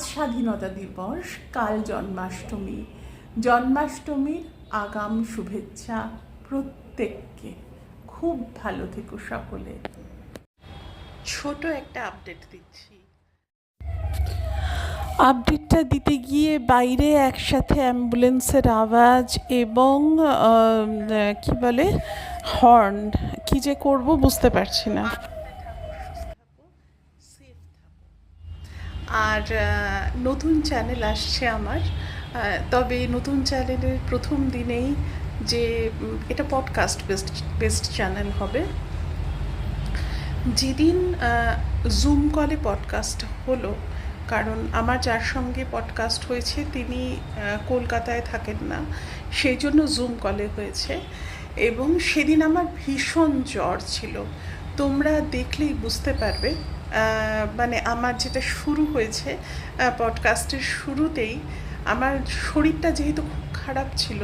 স্বাধীনতা দিবস কাল জন্মাষ্টমী। জন্মাষ্টমীর আগাম শুভেচ্ছা প্রত্যেককে। খুব ভালো থেকো সকলে। ছোট একটা আপডেট দিচ্ছি। আপডেটটা দিতে গিয়ে বাইরে একসাথে অ্যাম্বুলেন্সের আওয়াজ এবং আহ, কি বলে হর্ন কি যে করব বুঝতে পারছি না। আর নতুন চ্যানেল আসছে আমার। তবে নতুন চ্যানেলের প্রথম দিনেই যে এটা পডকাস্ট বেস্ট বেস্ট চ্যানেল হবে। যেদিন জুম কলে পডকাস্ট হলো, কারণ আমার যার সঙ্গে পডকাস্ট হয়েছে, তিনি কলকাতায় থাকেন না, সেই জন্য জুম কলে হয়েছে। এবং সেদিন আমার ভীষণ জ্বর ছিল। তোমরা দেখলেই বুঝতে পারবে মানে আমার যেটা শুরু হয়েছে পডকাস্টের শুরুতেই আমার শরীরটা যেহেতু খুব খারাপ ছিল,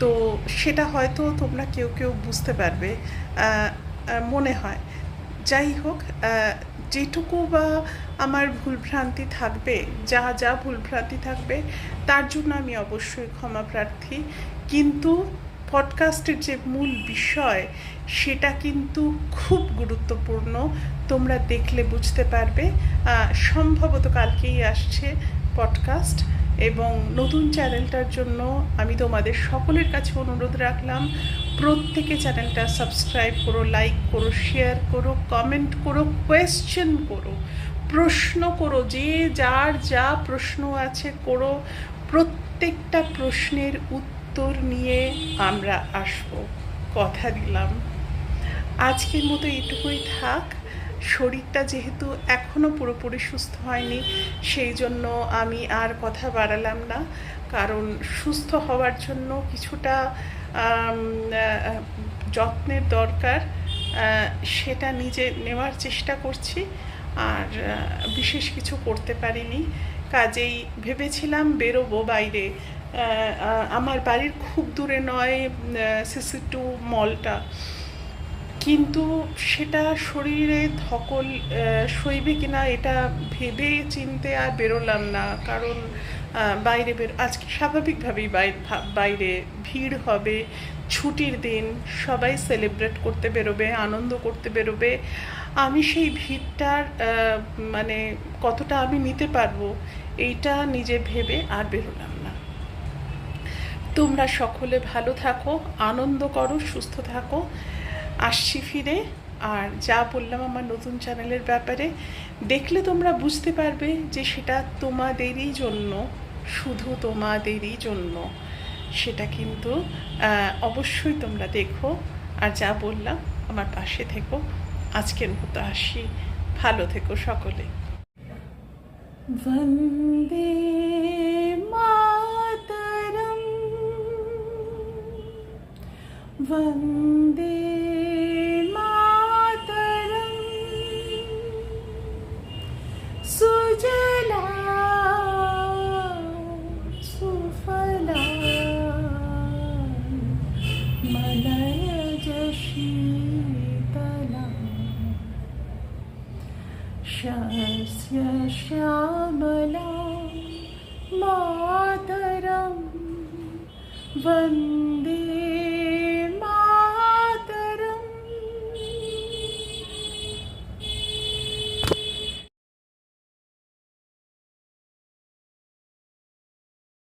তো সেটা হয়তো তোমরা কেউ কেউ বুঝতে পারবে মনে হয়। যাই হোক যেটুকু বা আমার ভুলভ্রান্তি থাকবে, যা যা ভুলভ্রান্তি থাকবে, তার জন্য আমি অবশ্যই ক্ষমা প্রার্থী। কিন্তু পডকাস্টের যে মূল বিষয়, সেটা কিন্তু খুব গুরুত্বপূর্ণ। তোমরা দেখলে বুঝতে পারবে। সম্ভবত কালকেই আসছে পডকাস্ট এবং নতুন চ্যানেলটার জন্য আমি তোমাদের সকলের কাছে অনুরোধ রাখলাম, প্রত্যেকে চ্যানেলটা সাবস্ক্রাইব করো লাইক করো শেয়ার করো কমেন্ট করো কোয়েশ্চেন করো, প্রশ্ন করো, যে যার যা প্রশ্ন আছে করো। প্রত্যেকটা প্রশ্নের উত্তর নিয়ে আমরা আসব। কথা দিলাম। আজকের মতো এটুকুই থাক। শরীরটা যেহেতু এখনও পুরোপুরি সুস্থ হয়নি, সেই জন্য আমি আর কথা বাড়ালাম না। কারণ সুস্থ হওয়ার জন্য কিছুটা যত্নের দরকার সেটা নিজে নেওয়ার চেষ্টা করছি। আর বিশেষ কিছু করতে পারিনি। কাজেই ভেবেছিলাম বেরোবো বাইরে। আমার বাড়ির খুব দূরে নয় সিসি টু মলটা কিন্তু সেটা শরীরে ধকল সইবে কিনা এটা ভেবে চিনতে আর বেরোলাম না। কারণ বাইরে বের, আজকে স্বাভাবিকভাবেই বাইরে বাইরে ভিড় হবে, ছুটির দিন, সবাই সেলিব্রেট করতে বেরোবে, আনন্দ করতে বেরোবে। আমি সেই ভিড়টার মানে কতটা আমি নিতে পারব, এইটা নিজে ভেবে আর বেরোলাম না। তোমরা সকলে ভালো থাকো, আনন্দ করো, সুস্থ থাকো। আসছি ফিরে। আর যা বললাম আমার নতুন চ্যানেলের ব্যাপারে, দেখলে তোমরা বুঝতে পারবে যে সেটা তোমাদেরই জন্য, শুধু তোমাদেরই জন্য। সেটা কিন্তু অবশ্যই তোমরা দেখো। আর যা বললাম, আমার পাশে থেকো। আজকের মতো আসি। ভালো থেকো সকলে। বন্দী शस्य श्यामला मातरं वन्दे